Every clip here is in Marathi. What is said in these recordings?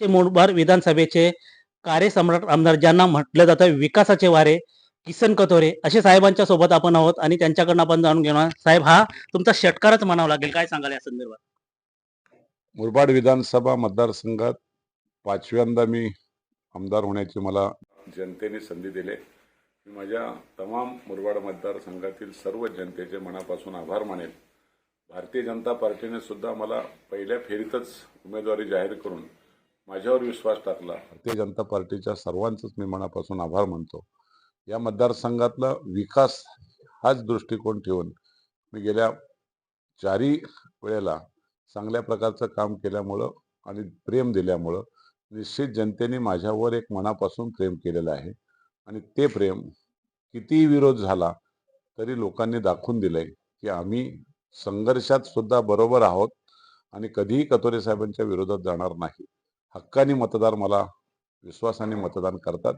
चे मुरबाड विधानसभेचे कार्यसम्राट आमदार ज्यांना म्हटलं जातं विकासाचे वारे किसन कथोरे असे साहेबांच्या सोबत आपण आहोत आणि त्यांच्याकडनं आपण जाणून घेणार. साहेब हा तुमचा षटकारच म्हणावा लागेल. काय सांगाल या संदर्भात? मुरबाड विधानसभा मतदारसंघात पाचव्यांदा मी आमदार होण्याची मला जनतेने संधी दिली. मी माझ्या तमाम मुरबाड मतदारसंघातील सर्व जनतेचे मनापासून आभार मानेल भारतीय जनता पार्टीने सुद्धा मला पहिल्या फेरीतच उमेदवारी जाहीर करून माझ्यावर विश्वास टाकला. भारतीय जनता पार्टीच्या सर्वांचंच मी मनापासून आभार मानतो. या मतदारसंघातला विकास हाच दृष्टिकोन ठेवून मी गेल्या चारही वेळेला चांगल्या प्रकारचं काम केल्यामुळं आणि प्रेम दिल्यामुळं निश्चित जनतेने माझ्यावर एक मनापासून प्रेम केलेलं आहे. आणि ते प्रेम कितीही विरोध झाला तरी लोकांनी दाखवून दिलंय की आम्ही संघर्षात सुद्धा बरोबर आहोत आणि कधीही कतोरे साहेबांच्या विरोधात जाणार नाही. हक्कानी मतदार मला विश्वासाने मतदान करतात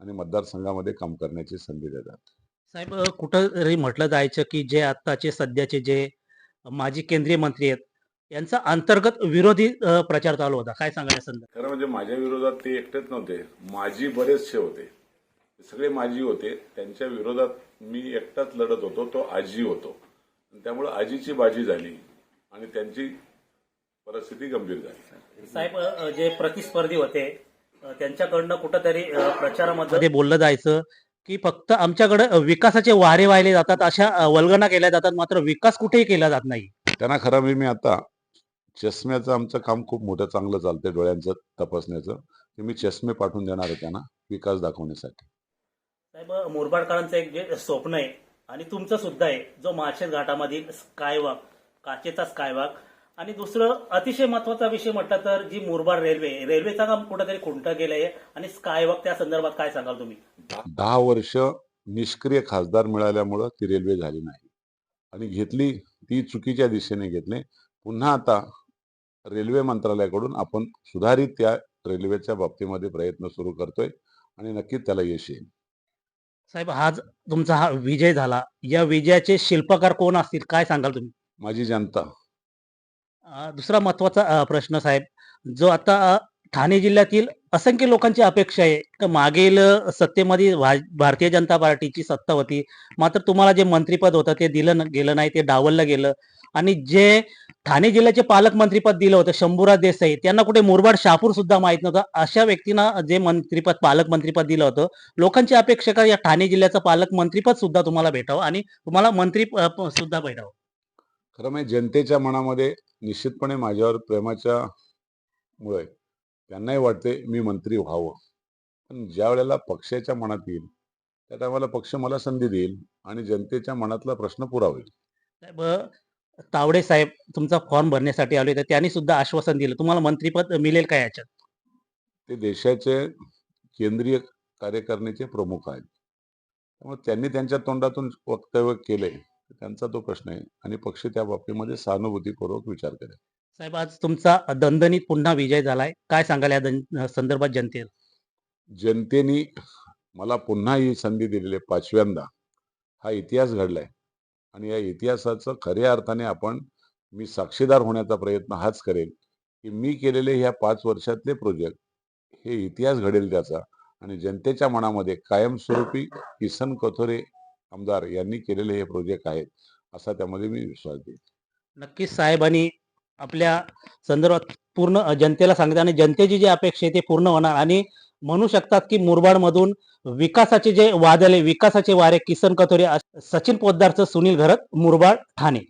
आणि मतदारसंघामध्ये काम करण्याची संधी देतात. साहेब कुठंतरी म्हटलं जायचं की जे आत्ताचे सध्याचे जे माजी केंद्रीय मंत्री आहेत यांचा अंतर्गत विरोधी प्रचार चालू होता. काय सांगाल या संदर्भात खरं म्हणजे माझ्या विरोधात ते एकटेच नव्हते. माझी बरेचसे होते. सगळे माझी होते. त्यांच्या विरोधात मी एकटाच लढत होतो. तो आजी होतो. त्यामुळे आजीची बाजी झाली. आणि त्यांची परिस्थिती गंभीर झाली. साहेब जे प्रतिस्पर्धी होते त्यांच्याकडनं कुठंतरी प्रचारामध्ये बोललं जायचं की फक्त आमच्याकडे विकासाचे वारे वाहिले जातात अशा वल्गना केल्या जातात मात्र विकास कुठेही केला जात नाही. त्यांना खरं म्हणजे मी आता चष्म्याचं आमचं काम खूप मोठं चांगलं चालतंय डोळ्यांचं तपासण्याचं ते मी चष्मे पाठवून देणार आहे त्यांना विकास दाखवण्यासाठी. साहेब मुरबाडकरांचं एक जे स्वप्न आहे आणि तुमचं सुद्धा आहे जो माळशेज घाटामधील स्कायवॉक काचेचा स्कायवॉक आणि दुसरं अतिशय महत्त्वाचा विषय म्हटलं तर जी मुरबाड रेल्वे रेल्वेचा काम कुठेतरी खुंट गेलंय आणि स्कायवॉक त्या संदर्भात काय सांगाल तुम्ही? दहा वर्ष निष्क्रिय खासदार मिळाल्यामुळं ती रेल्वे झाली नाही. आणि घेतली ती चुकीच्या दिशेने घेतली. पुन्हा आता रेल्वे मंत्रालयाकडून आपण सुधारित त्या रेल्वेच्या बाबतीमध्ये प्रयत्न सुरू करतोय आणि नक्कीच त्याला यश येईल. साहेब आज तुमचा हा विजय झाला. या विजयाचे शिल्पकार कोण असतील? काय सांगाल तुम्ही? माझी जनता. दुसरा महत्त्वाचा प्रश्न साहेब जो आता ठाणे जिल्ह्यातील असंख्य लोकांची अपेक्षा आहे तर मागील सत्तेमध्ये भा- भारतीय जनता पार्टीची सत्ता होती. मात्र तुम्हाला जे मंत्रीपद होतं ते दिलं गेलं नाही ते डावललं गेलं. आणि जे ठाणे जिल्ह्याचे पालकमंत्रीपद दिलं होतं शंभूराज देसाई त्यांना कुठे मुरबाड शहापूर सुद्धा माहीत नव्हतं. अशा व्यक्तींना जे मंत्रीपद पालकमंत्रीपद दिलं होतं लोकांची अपेक्षा का या ठाणे जिल्ह्याचं पालकमंत्रीपद सुद्धा तुम्हाला भेटावं आणि तुम्हाला मंत्री सुद्धा भेटावं. खरं म्हणजे जनतेच्या मनामध्ये निश्चितपणे माझ्यावर प्रेमाच्या मुळे त्यांनाही वाटते मी मंत्री व्हावं. पण ज्या वेळेला पक्षाच्या मनात येईल त्या टायमाला पक्ष मला संधी देईल आणि जनतेच्या मनातला प्रश्न पुरा होईल. साहेब तावडे साहेब तुमचा फॉर्म भरण्यासाठी आले तर त्यांनी सुद्धा आश्वासन दिलं. तुम्हाला मंत्रीपद मिळेल का याच्यात? ते देशाचे केंद्रीय कार्यकारिणीचे प्रमुख आहेत. त्यामुळे त्यांनी त्यांच्या तोंडातून वक्तव्य केले त्यांचा तो प्रश्न आहे. आणि पक्ष त्या बाबतीमध्ये सहानुभूतीपूर्वक विचार करेल. साहेब आज तुमचा दणदणीत पुन्हा विजय झालाय. काय सांगाल या संदर्भात जनतेला? जनतेने मला पुन्हा ही संधी दिलेली आहे पाचव्यांदा. हा इतिहास घडलाय. आणि या इतिहासाचं खऱ्या अर्थाने आपण मी साक्षीदार होण्याचा प्रयत्न हाच करेल की मी केलेले ह्या पाच वर्षातले प्रोजेक्ट हे इतिहास घडेल त्याचा. आणि जनतेच्या मनामध्ये कायमस्वरूपी किसन कथोरे आमदार यांनी केलेले हे प्रोजेक्ट आहेत असा त्यामध्ये मी विश्वास देईन. नक्कीच साहेबांनी आपल्या संदर्भात पूर्ण जनतेला सांगितलं आणि जनतेची जी अपेक्षा आहे ते पूर्ण होणार आणि म्हणू शकतात की मुरबाडमधून विकासाचे जे वादले विकासाचे वारे किसन कथोरे सचिन पोद्दारचं सुनील घरत मुरबाड ठाणे.